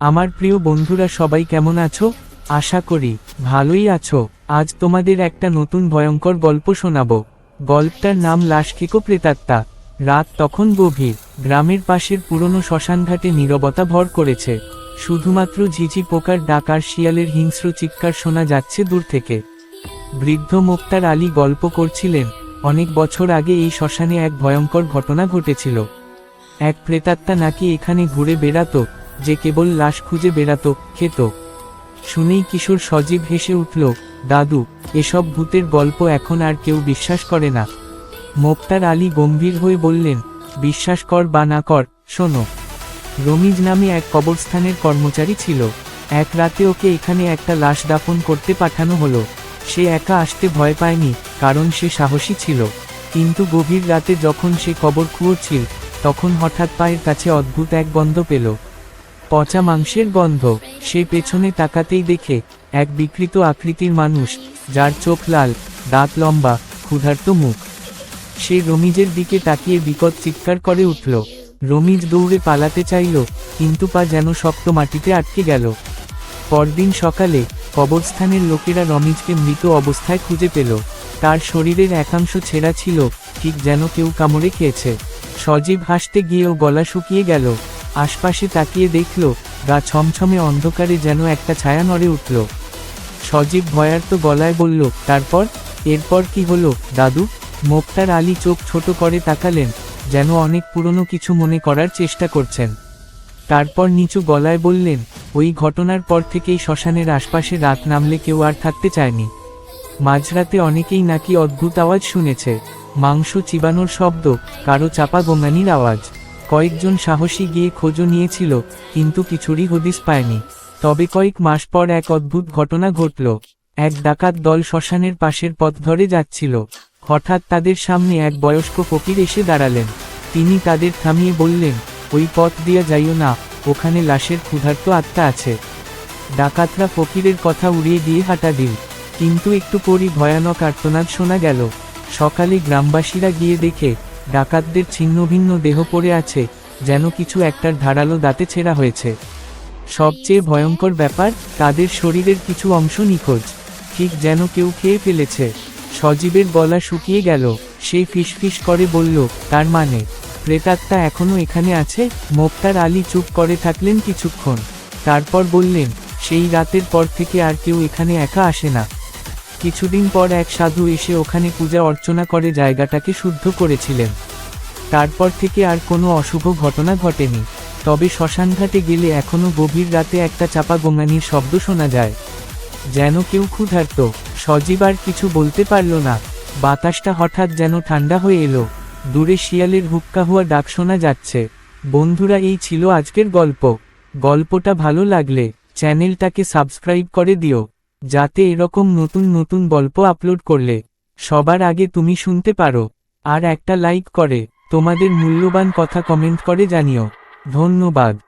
আমার প্রিয় বন্ধুরা সবাই কেমন আছো? আশা করি ভালোই আছো। আজ তোমাদের একটা নতুন ভয়ঙ্কর গল্প শোনাবো। গল্পটার নাম লাশকিকো প্রেতাত্মা। রাত তখন গভীর। গ্রামের পাশের পুরনো শ্মশানঘাটে নীরবতা ভর করেছে। শুধুমাত্র ঝিঝি পোকার ডাক আর শিয়ালের হিংস্র চিৎকার শোনা যাচ্ছে দূর থেকে। বৃদ্ধ মোক্তার আলী গল্প করছিলেন, অনেক বছর আগে এই শ্মশানে এক ভয়ঙ্কর ঘটনা ঘটেছিল। এক প্রেতাত্মা নাকি এখানে ঘুরে বেড়াতো যে কেবল লাশ খুঁজে বেড়াতো, খেত। শুনেই কিশোর সজীব হেসে উঠল, দাদু, এসব ভূতের গল্প এখন আর কেউ বিশ্বাস করে না। মোক্তার আলী গম্ভীর হয়ে বললেন, বিশ্বাস কর বা না কর, শোনো। রমিজ নামে এক কবরস্থানের কর্মচারী ছিল। এক রাতে ওকে এখানে একটা লাশ দাফন করতে পাঠানো হলো। সে একা আসতে ভয় পায়নি, কারণ সে সাহসী ছিল। কিন্তু গভীর রাতে যখন সে কবর খুঁড়ছিল, তখন হঠাৎ পায়ের কাছে অদ্ভুত এক গন্ধ পেল। পচা মাংসের গন্ধ। সে পেছনে তাকাতেই দেখে এক বিকৃত আকৃতির মানুষ, যার চোখ লাল, দাঁত লম্বা, ক্ষুধার্ত মুখ। সে রমিজের দিকে তাকিয়ে বিকট চিৎকার করে উঠল। রমিজ দৌড়ে পালাতে চাইল, কিন্তু পা যেন শক্ত মাটিতে আটকে গেল। পরদিন সকালে কবরস্থানের লোকেরা রমিজকে মৃত অবস্থায় খুঁজে পেল। তার শরীরের একাংশ ছেঁড়া ছিল, ঠিক যেন কেউ কামড়ে খেয়েছে। সজীব হাসতে গিয়েও গলা শুকিয়ে গেল। আশপাশে তাকিয়ে দেখল, গা ছমছমে অন্ধকারে যেন একটা ছায়া নড়ে উঠল। সজীব ভয়ার্ত গলায় বলল, তারপর? এরপর কি হলো, দাদু? মোক্তার আলী চোখ ছোট করে তাকালেন, যেন অনেক পুরনো কিছু মনে করার চেষ্টা করছেন। তারপর নিচু গলায় বললেন, ওই ঘটনার পর থেকেই শ্মশানের আশপাশে রাত নামলে কেউ আর থাকতে চায়নি। মাঝরাতে অনেকেই নাকি অদ্ভুত আওয়াজ শুনেছে, মাংস চিবানোর শব্দ, কারও চাপা গোঙানির আওয়াজ। কয়েকজন সাহসী গিয়ে খোঁজও নিয়েছিল, কিন্তু কিছুরই হদিস পায়নি। তবে কয়েক মাস পর এক অদ্ভুত ঘটনা ঘটল। এক ডাকাত দল শ্মশানের পাশের পথ ধরে যাচ্ছিল। হঠাৎ তাদের সামনে এক বয়স্ক ফকির এসে দাঁড়ালেন। তিনি তাদের থামিয়ে বললেন, ওই পথ দিয়ে যাইও না, ওখানে লাশের ক্ষুধার্ত আত্মা আছে ডাকাতরা ফকিরের কথা উড়িয়ে দিয়ে হাঁটা দিল। কিন্তু একটু পরই ভয়ানক আর্তনাদ শোনা গেল। সকালে গ্রামবাসীরা গিয়ে দেখে ডাকাতদের ছিন্নভিন্ন দেহ পড়ে আছে, যেন কিছু একটার ধারালো দাঁতে ছেঁড়া হয়েছে। সবচেয়ে ভয়ঙ্কর ব্যাপার, তাদের শরীরের কিছু অংশ নিখোঁজ। ঠিক যেন কেউ খেয়ে ফেলেছে। সজীবের গলা শুকিয়ে গেল। সেই ফিসফিস করে বলল, তার মানে? প্রেতাত্মা এখনও এখানে আছে? মোক্তার আলী চুপ করে থাকলেন কিছুক্ষণ। তারপর বললেন, সেই রাতের পর থেকে আর কেউ এখানে একা আসে না। কিছুদিন পর এক সাধু এসে ওখানে পূজা অর্চনা করে জায়গাটাকে শুদ্ধ করেছিলেন। তারপর থেকে আর কোনো অশুভ ঘটনা ঘটেনি। তবে শ্মশানঘাটে গেলে এখনও গভীর রাতে একটা চাপা গোঙানির শব্দ শোনা যায়। যেন কেউ ক্ষুধার্ত, সজীব আর কিছু বলতে পারল না। বাতাসটা হঠাৎ যেন ঠান্ডা হয়ে এলো। দূরে শিয়ালের হুক্কা হওয়া ডাক শোনা যাচ্ছে। বন্ধুরা, এই ছিল আজকের গল্প। গল্পটা ভালো লাগলে চ্যানেলটাকে সাবস্ক্রাইব করে দিও। যাতে এরকম নতুন নতুন গল্প আপলোড করলে, সবার আগে তুমি শুনতে পারো। আর একটা লাইক করে, তোমাদের মূল্যবান কথা কমেন্ট করে জানিও। ধন্যবাদ।